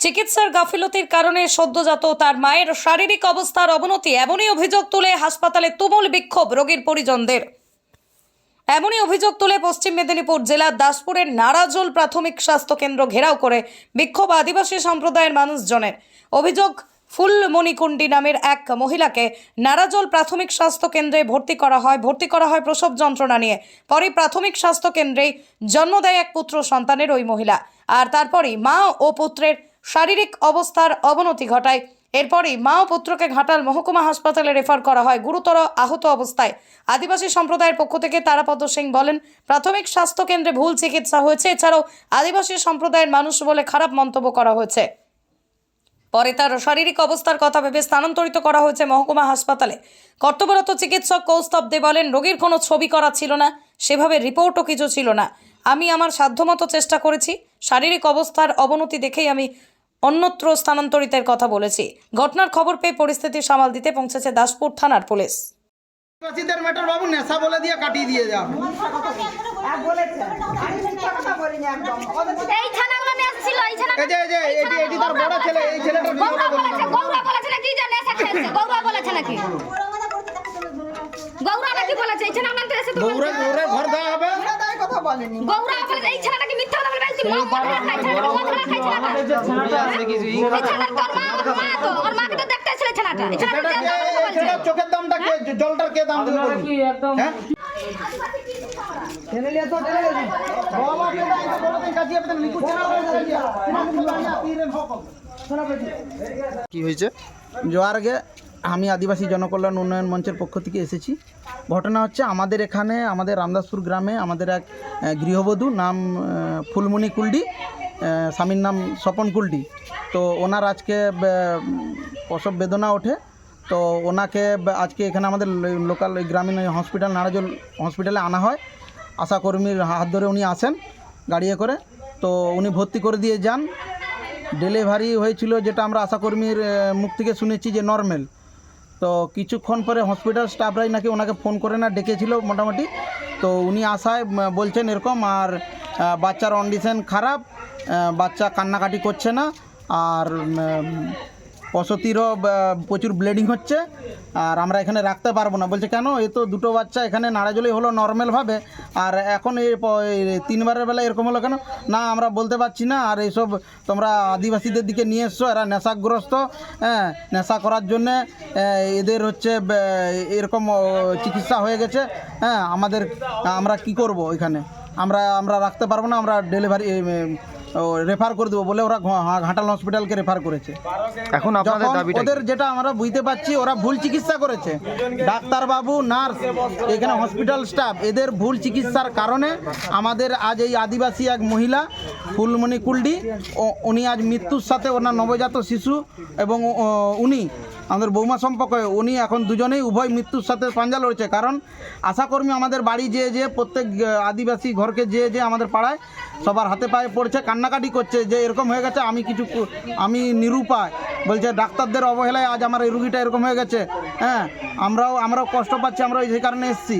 চিকিৎসার গাফিলতির কারণে সদ্যজাত তার মায়ের শারীরিক অবস্থার অবনতি, এমনই অভিযোগ তুলে হাসপাতালে তুমুল বিক্ষোভ রোগীর পরিজনদের। এমনই অভিযোগ তুলে পশ্চিম মেদিনীপুর জেলার দাসপুরের নারাজোল প্রাথমিক স্বাস্থ্য কেন্দ্র ঘেরাও করে বিক্ষোভ আদিবাসী সম্প্রদায়ের মানুষজনের। অভিযোগ ফুলমণিকুণ্ডি নামের এক মহিলাকে নারাজোল প্রাথমিক স্বাস্থ্য কেন্দ্রে ভর্তি করা হয়। ভর্তি করা হয় প্রসব যন্ত্রণা নিয়ে। পরে প্রাথমিক স্বাস্থ্য কেন্দ্রেই জন্ম দেয় এক পুত্র সন্তানের ওই মহিলা। আর তারপরই মা ও পুত্রের শারীরিক অবস্থার অবনতি ঘটায়। এরপরই মা ও পুত্রকে ঘাটাল মহকুমা হাসপাতালে রেফার করা হয়। গুরুতর আহত অবস্থায় আদিবাসী সম্প্রদায়ের পক্ষ থেকে তারাপদ সিং বলেন, প্রাথমিক স্বাস্থ্য কেন্দ্রে ভুল চিকিৎসা হয়েছে। এছাড়াও আদিবাসী সম্প্রদায়ের মানুষ বলে খারাপ মন্তব্য করা হয়েছে। পরে তার শারীরিক অবস্থার কথা ভেবে স্থানান্তরিত করা হয়েছে মহকুমা হাসপাতালে। কর্তব্যরত চিকিৎসক কৌস্তব দে বলেন রোগীর কোনো ছবি করা ছিল না সেভাবে রিপোর্টও কিছু ছিল না। আমি আমার সাধ্যমতো চেষ্টা করেছি শারীরিক অবস্থার অবনতি দেখেই আমি অন্যত্র স্থানান্তরিতের কথা বলেছি। ঘটনার খবর পেয়ে পরিস্থিতি সামাল দিতে পৌঁছেছে দাসপুর থানার পুলিশ। আদিবাসীদের ম্যাটার বাবু নেশা বলে দিয়ে কাটিয়ে দিয়ে যাবে এসেছিল এই ছানা এই যে এই যে এটি এটি তার বড় ছেলে এই ছেলেটার কি গৌরা বলেছে বললাম গৌরা বলেছে নাকি গৌরা বলেছে নাকি গৌরা নাকি বলেছে এই নাম তো এসে তো দৌড়ে দৌড়ে ঘর দেওয়া হবে গৌরা বলেছে এই মিথ্যা কথা বলে মদ মদ মা তো ওর মাকে তো দেখতে এই কে চোখের দামটা কে জলটার কে দাম হ্যাঁ তো বাবা কে তো হয়েছে জোয়ারগে আমি আদিবাসী জনকল্যাণ উন্নয়ন মঞ্চের পক্ষ থেকে এসেছি। ঘটনা হচ্ছে আমাদের এখানে আমাদের রামদাসপুর গ্রামে আমাদের এক গৃহবধূ নাম ফুলমণি কুলডি স্বামীর নাম স্বপন কুলডি। তো ওনার আজকে প্রসব বেদনা ওঠে। তো ওনাকে আজকে এখানে আমাদের লোকাল গ্রামীণ হসপিটাল নারাজল হসপিটালে আনা হয়। আশাকর্মীর হাত ধরে উনি আসেন গাড়িয়ে করে। তো উনি ভর্তি করে দিয়ে যান। ডেলিভারি হয়েছিল যেটা আমরা আশাকর্মীর মুখ থেকে শুনেছি যে নর্মাল তো কিছুক্ষণ পরে হসপিটাল স্টাফরাই নাকি ওনাকে ফোন করে না, ডেকেছিল মোটামুটি। তো উনি আসায় বলছেন এরকম, আর বাচ্চার কন্ডিশন খারাপ বাচ্চা কান্নাকাটি করছে না, আর আহ, প্রচুর ব্লিডিং হচ্ছে আর আমরা এখানে রাখতে পারব না। বলছে কেন? এ তো দুটো বাচ্চা এখানে নাড়াজলেই হলো নর্মালভাবে আর এখন এই তিনবারের বেলা এরকম হলো কেন? না আমরা বলতে পারছি না আর এইসব তোমরা আদিবাসীদের দিকে নিয়ে এসছো এরা নেশাগ্রস্ত হ্যাঁ নেশা করার জন্যে এদের হচ্ছে এরকম চিকিৎসা হয়ে গেছে হ্যাঁ আমাদের আমরা কি করব এখানে? আমরা আমরা রাখতে পারব না আমরা ডেলিভারি রেফার করে দেবো বলে ওরা ঘাটাল হসপিটালকে রেফার করেছে। এখন আপনাদের দাবিটা ওদের যেটা আমরা বুঝতে পারছি ওরা ভুল চিকিৎসা করেছে। ডাক্তার বাবু নার্স এখানে হসপিটাল স্টাফ এদের ভুল চিকিৎসার কারণে আমাদের আজ এই আদিবাসী এক মহিলা ফুলমণি কুলডি ও- উনি আজ মৃত্যুর সাথে ওনার নবজাত শিশু এবং উনি আমাদের বৌমা সম্পর্ক উনি এখন দুজনেই উভয় মৃত্যুর সাথে পাঞ্জা লড়ছে। কারণ আশাকর্মী আমাদের বাড়ি যেয়ে যে প্রত্যেক আদিবাসী ঘরকে যেয়ে যে আমাদের পাড়ায় সবার হাতে পায়ে পড়ছে, কান্নাকাটি করছে, যে এরকম হয়ে গেছে, আমি কিছু আমি নিরুপায়। বলছে, ডাক্তারদের অবহেলায় আজ আমার এই রুগীটা এরকম হয়ে গেছে। হ্যাঁ আমরাও আমরাও কষ্ট পাচ্ছি, আমরাও সেই কারণে এসেছি।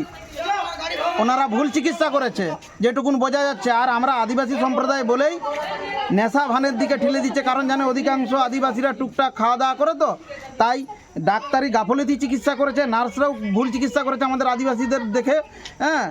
ওনারা ভুল চিকিৎসা করেছে যেটুকুন বোঝা যাচ্ছে। আর আমরা আদিবাসী সম্প্রদায় বলেই নেশা ভানের দিকে ঠেলে দিচ্ছে কারণ জানে অধিকাংশ আদিবাসীরা টুকটাক খাওয়া দাওয়া করে তো। তাই ডাক্তারি গাফলতি চিকিৎসা করেছে নার্সরাও ভুল চিকিৎসা করেছে আমাদের আদিবাসীদের দেখে হ্যাঁ?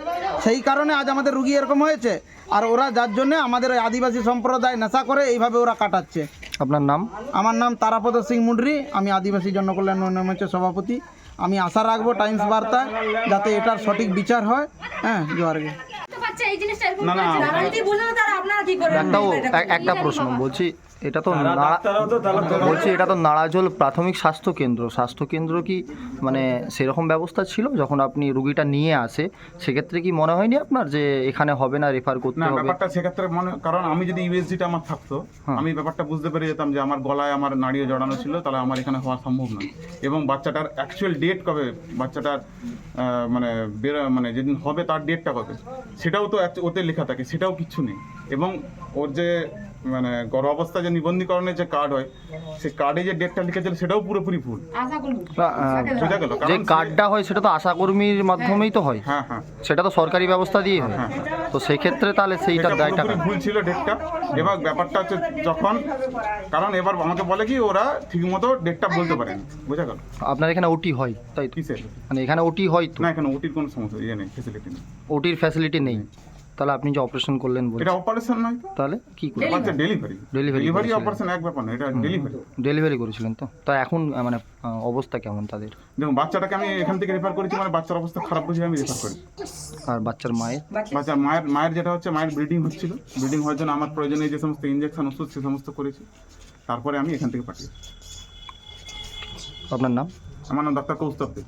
সেই কারণে আজ আমাদের রুগী এরকম হয়েছে। আর ওরা যার জন্যে আমাদের ওই আদিবাসী সম্প্রদায় নেশা করে এইভাবে ওরা কাটাচ্ছে। আপনার নাম? আমার নাম তারাপদ সিং মুন্ডরি আমি আদিবাসী জনকল্যাণ উন্নয়ন মঞ্চের সভাপতি। আমি আশা রাখব টাইমস বার্তায় যাতে এটার সঠিক বিচার হয়। হ্যাঁ জোয়ারগে এক- একটা প্রশ্ন বলছি এটা তো বলছি এটা তো নাড়াজল প্রাথমিক স্বাস্থ্য কেন্দ্র। স্বাস্থ্য কেন্দ্র কি মানে সেরকম ব্যবস্থা ছিল যখন আপনি রুগীটা নিয়ে আসে? সেক্ষেত্রে কি মনে হয়নি আপনার যে এখানে হবে না রেফার করতে হবে? ব্যাপারটা সেক্ষেত্রে মনে কারণ আমি যদি ইউএসজিটা আমার থাকতো হ্যাঁ। আমি ব্যাপারটা বুঝতে পেরে যেতাম যে আমার গলায় আমার নাড়িও জড়ানো ছিল তাহলে আমার এখানে হওয়া সম্ভব নয়। এবং বাচ্চাটার অ্যাকচুয়াল ডেট কবে? বাচ্চাটার মানে বের মানে যেদিন হবে তার ডেটটা কবে? সেটাও তো ওতে লেখা থাকে সেটাও কিচ্ছু নেই। এবং ওর যে মানে গর্ভ অবস্থা যে নিবন্ধীকরণের যে কার্ড হয় সেই কার্ডে যে ডেটটা লিখেছিল সেটাও পুরোপুরি ভুল। বোঝা গেল যে কার্ডটা হয় সেটা তো আশাকর্মীর মাধ্যমেই তো হয়। হ্যাঁ হ্যাঁ। সেটা তো সরকারি ব্যবস্থা দিয়ে হয়। হ্যাঁ, তো সেই ক্ষেত্রে তাহলে সেইটার এটা দায়টা ভুল ছিল ডেটটা এবার ব্যাপারটা হচ্ছে যখন কারণ এবার আমাকে বলে কি ওরা ঠিকমতো ডেটটা বলতে পারেনি। বোঝা গেল? আপনার এখানে ওটি হয় তাই তো? কিসের? মানে এখানে ওটি হয় তো? না এখানে ওটির কোনো সমস্যা ইয়ে নেই ফেসিলিটি নেই। ওটির ফ্যাসিলিটি নেই। তাহলে আপনি যে অপারেশন করলেন এটা অপারেশন নয় তো? তাহলে কি করবেন বাচ্চা ডেলিভারি ডেলিভারি। অপারেশন এক ব্যাপার না এটা ডেলিভারি ডেলিভারি করেছিলেন তো? তা এখন মানে অবস্থা কেমন তাদের? দেখুন বাচ্চাটাকে আমি এখান থেকে রেফার করেছি মানে বাচ্চার অবস্থা খারাপ বুঝে আমি রেফার করি। আর বাচ্চার মায়ের? বাচ্চার মায়ের মায়ের যেটা হচ্ছে মায়ের ব্লিডিং হচ্ছিল। ব্লিডিং হওয়ার জন্য আমার প্রয়োজনীয় যে সমস্ত ইঞ্জেকশন ওষুধ সে সমস্ত করেছি। তারপরে আমি এখান থেকে পাঠিয়েছি। আপনার নাম? আমার নাম ডাক্তার কৌস্তব দে।